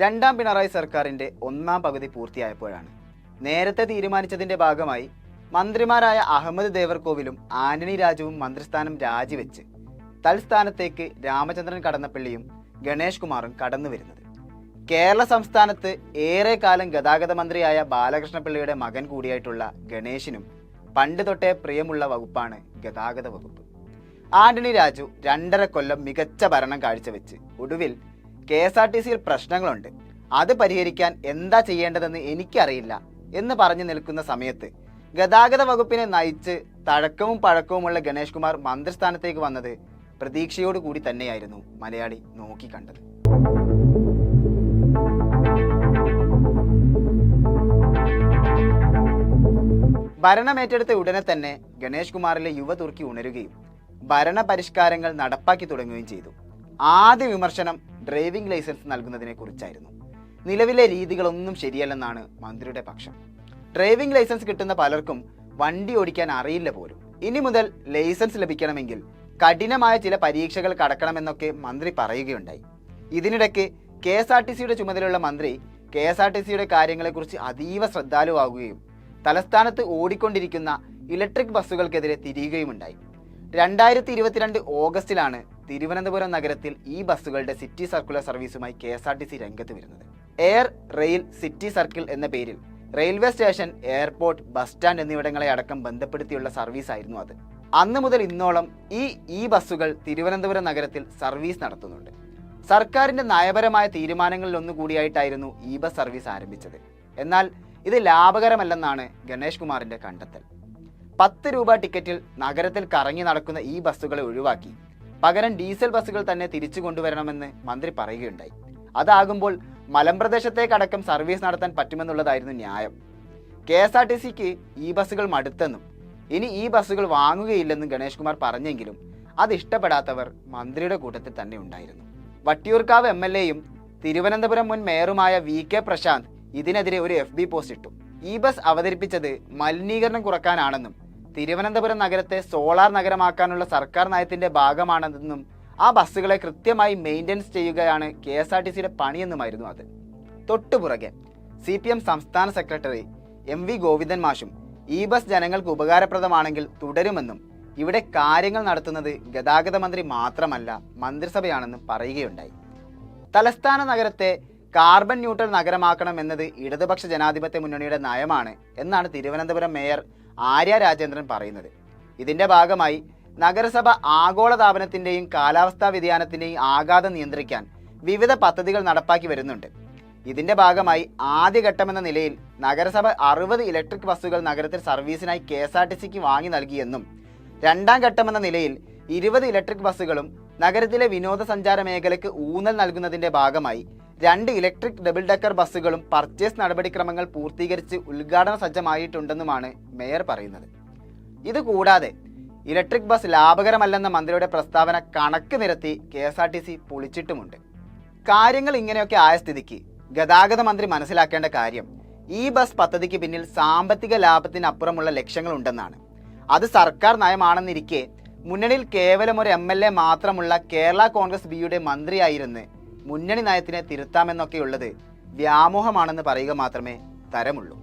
രണ്ടാം പിണറായി സർക്കാരിന്റെ ഒന്നാം പകുതി പൂർത്തിയായപ്പോഴാണ്. നേരത്തെ തീരുമാനിച്ചതിന്റെ ഭാഗമായി മന്ത്രിമാരായ അഹമ്മദ് ദേവർകോവിലും ആന്റണി രാജുവും മന്ത്രിസ്ഥാനം രാജിവെച്ച് തൽസ്ഥാനത്തേക്ക് രാമചന്ദ്രൻ കടന്നപ്പള്ളിയും ഗണേഷ് കുമാറും കടന്നു വരുന്നത്. കേരള സംസ്ഥാനത്ത് ഏറെക്കാലം കാലം ഗതാഗത മന്ത്രിയായ ബാലകൃഷ്ണപിള്ളയുടെ മകൻ കൂടിയായിട്ടുള്ള ഗണേഷിനും പണ്ട് തൊട്ടേ പ്രിയമുള്ള വകുപ്പാണ് ഗതാഗത വകുപ്പ്. ആന്റണി രാജു രണ്ടര കൊല്ലം മികച്ച ഭരണം കാഴ്ചവെച്ച് ഒടുവിൽ കെ എസ് ആർ ടി സിയിൽ പ്രശ്നങ്ങളുണ്ട്. അത് പരിഹരിക്കാൻ എന്താ ചെയ്യേണ്ടതെന്ന് എനിക്കറിയില്ല എന്ന് പറഞ്ഞു നിൽക്കുന്ന സമയത്ത് ഗതാഗത വകുപ്പിനെ നയിച്ച് തഴക്കവും പഴക്കവുമുള്ള ഗണേഷ് കുമാർ മന്ത്രിസ്ഥാനത്തേക്ക് വന്നത് പ്രതീക്ഷയോടുകൂടി തന്നെയായിരുന്നു മലയാളി നോക്കിക്കണ്ടത് ഭരണമേറ്റെടുത്ത ഉടനെ തന്നെ ഗണേഷ് കുമാറിലെ യുവതുർക്കി ഉണരുകയും ഭരണ പരിഷ്കാരങ്ങൾ നടപ്പാക്കി തുടങ്ങുകയും ചെയ്തു. ആദ്യ വിമർശനം ഡ്രൈവിംഗ് ലൈസൻസ് നൽകുന്നതിനെ കുറിച്ചായിരുന്നു. നിലവിലെ രീതികളൊന്നും ശരിയല്ലെന്നാണ് മന്ത്രിയുടെ പക്ഷം. ഡ്രൈവിംഗ് ലൈസൻസ് കിട്ടുന്ന പലർക്കും വണ്ടി ഓടിക്കാൻ അറിയില്ല പോലും. ഇനി മുതൽ ലൈസൻസ് ലഭിക്കണമെങ്കിൽ കഠിനമായ ചില പരീക്ഷകൾ കടക്കണമെന്നൊക്കെ മന്ത്രി പറയുകയുണ്ടായി. ഇതിനിടയ്ക്ക് കെ എസ് ആർ ടി സിയുടെ ചുമതലയുള്ള മന്ത്രി കെ എസ് ആർ ടി സിയുടെ കാര്യങ്ങളെക്കുറിച്ച് അതീവ ശ്രദ്ധാലുവാകുകയും തലസ്ഥാനത്ത് ഓടിക്കൊണ്ടിരിക്കുന്ന ഇലക്ട്രിക് ബസ്സുകൾക്കെതിരെ തിരിയുകയുമുണ്ടായി. രണ്ടായിരത്തി ഇരുപത്തിരണ്ട് ഓഗസ്റ്റിലാണ് തിരുവനന്തപുരം നഗരത്തിൽ ഈ ബസ്സുകളുടെ city circular സർവീസുമായി K S R T C രംഗത്ത് വരുന്നത് എയർ റെയിൽ സിറ്റി സർക്കിൾ എന്ന പേരിൽ railway station airport bus stand എന്നിവിടങ്ങളെ അടക്കം ബന്ധപ്പെടുത്തിയുള്ള സർവീസ് ആയിരുന്നു അത്. അന്ന് മുതൽ ഇന്നോളം ഈ ഈ ബസ്സുകൾ തിരുവനന്തപുരം നഗരത്തിൽ സർവീസ് നടത്തുന്നുണ്ട്. സർക്കാരിന്റെ നയപരമായ തീരുമാനങ്ങളിൽ ഒന്നുകൂടിയായിട്ടായിരുന്നു ഈ ബസ് സർവീസ് ആരംഭിച്ചത്. എന്നാൽ ഇത് ലാഭകരമല്ലെന്നാണ് ഗണേഷ് കുമാറിന്റെ കണ്ടെത്തൽ. പത്ത് രൂപ ടിക്കറ്റിൽ നഗരത്തിൽ കറങ്ങി നടക്കുന്ന ഈ ബസ്സുകളെ ഒഴിവാക്കി പകരം ഡീസൽ ബസ്സുകൾ തന്നെ തിരിച്ചു കൊണ്ടുവരണമെന്ന് മന്ത്രി പറയുകയുണ്ടായി. അതാകുമ്പോൾ മലമ്പ്രദേശത്തേക്കടക്കം സർവീസ് നടത്താൻ പറ്റുമെന്നുള്ളതായിരുന്നു ന്യായം. കെ എസ് ആർ ടി സിക്ക് ഈ ബസ്സുകൾ മടുത്തെന്നും ഇനി ഈ ബസ്സുകൾ വാങ്ങുകയില്ലെന്നും ഗണേഷ് കുമാർ പറഞ്ഞെങ്കിലും അത് ഇഷ്ടപ്പെടാത്തവർ മന്ത്രിയുടെ കൂട്ടത്തിൽ തന്നെ ഉണ്ടായിരുന്നു. വട്ടിയൂർക്കാവ് എം എൽ എയും തിരുവനന്തപുരം മുൻ മേയറുമായ വി കെ പ്രശാന്ത് ഇതിനെതിരെ ഒരു എഫ് ബി പോസ്റ്റ് ഇട്ടു ഈ ബസ് അവതരിപ്പിച്ചത് മലിനീകരണം കുറക്കാനാണെന്നും തിരുവനന്തപുരം നഗരത്തെ സോളാർ നഗരമാക്കാനുള്ള സർക്കാർ നയത്തിന്റെ ഭാഗമാണെന്നും ആ ബസ്സുകളെ കൃത്യമായി മെയിന്റെനൻസ് ചെയ്യുകയാണ് കെ എസ് ആർ ടി സിയുടെ പണിയെന്നുമായിരുന്നു അത്. തൊട്ടുപുറകെ സി പി എം സംസ്ഥാന സെക്രട്ടറി എം വി ഗോവിന്ദൻ മാഷും ഈ ബസ് ജനങ്ങൾക്ക് ഉപകാരപ്രദമാണെങ്കിൽ തുടരുമെന്നും ഇവിടെ കാര്യങ്ങൾ നടത്തുന്നത് ഗതാഗത മന്ത്രി മാത്രമല്ല മന്ത്രിസഭയാണെന്നും പറയുകയുണ്ടായി. തലസ്ഥാന നഗരത്തെ കാർബൺ ന്യൂട്രൽ നഗരമാക്കണം എന്നത് ഇടതുപക്ഷ ജനാധിപത്യ മുന്നണിയുടെ നയമാണ് എന്നാണ് തിരുവനന്തപുരം മേയർ ആര്യ രാജേന്ദ്രൻ പറയുന്നത്. ഇതിന്റെ ഭാഗമായി നഗരസഭ ആഗോളതാപനത്തിന്റെയും കാലാവസ്ഥാ വ്യതിയാനത്തിന്റെയും ആഘാതം നിയന്ത്രിക്കാൻ വിവിധ പദ്ധതികൾ നടപ്പാക്കി വരുന്നുണ്ട്. ഇതിന്റെ ഭാഗമായി ആദ്യഘട്ടമെന്ന നിലയിൽ നഗരസഭ അറുപത് ഇലക്ട്രിക് ബസ്സുകൾ നഗരത്തിൽ സർവീസിനായി കെ എസ് ആർ ടി സിക്ക് വാങ്ങി നൽകിയെന്നും രണ്ടാം ഘട്ടമെന്ന നിലയിൽ ഇരുപത് ഇലക്ട്രിക് ബസ്സുകളും നഗരത്തിലെ വിനോദസഞ്ചാര മേഖലയ്ക്ക് ഊന്നൽ നൽകുന്നതിന്റെ ഭാഗമായി രണ്ട് ഇലക്ട്രിക് ഡബിൾ ഡെക്കർ ബസ്സുകളും പർച്ചേസ് നടപടിക്രമങ്ങൾ പൂർത്തീകരിച്ച് ഉദ്ഘാടന സജ്ജമായിട്ടുണ്ടെന്നുമാണ് മേയർ പറയുന്നത്. ഇതുകൂടാതെ ഇലക്ട്രിക് ബസ് ലാഭകരമല്ലെന്ന മന്ത്രിയുടെ പ്രസ്താവന കണക്ക് നിരത്തി K S R T C പൊളിച്ചിട്ടുമുണ്ട്. കാര്യങ്ങൾ ഇങ്ങനെയൊക്കെ ആയ സ്ഥിതിക്ക് ഗതാഗത മന്ത്രി മനസ്സിലാക്കേണ്ട കാര്യം ഈ ബസ് പദ്ധതിക്ക് പിന്നിൽ സാമ്പത്തിക ലാഭത്തിനപ്പുറമുള്ള ലക്ഷ്യങ്ങളുണ്ടെന്നാണ്. അത് സർക്കാർ നയമാണെന്നിരിക്കെ മുന്നണിയിൽ കേവലം ഒരു എം എൽ എ മാത്രമുള്ള കേരള കോൺഗ്രസ് ബിയുടെ മന്ത്രിയായിരുന്ന് മുന്നണി നയത്തിനെ തിരുത്താമെന്നൊക്കെയുള്ളത് വ്യാമോഹമാണെന്ന് പറയുക മാത്രമേ തരമുള്ളൂ.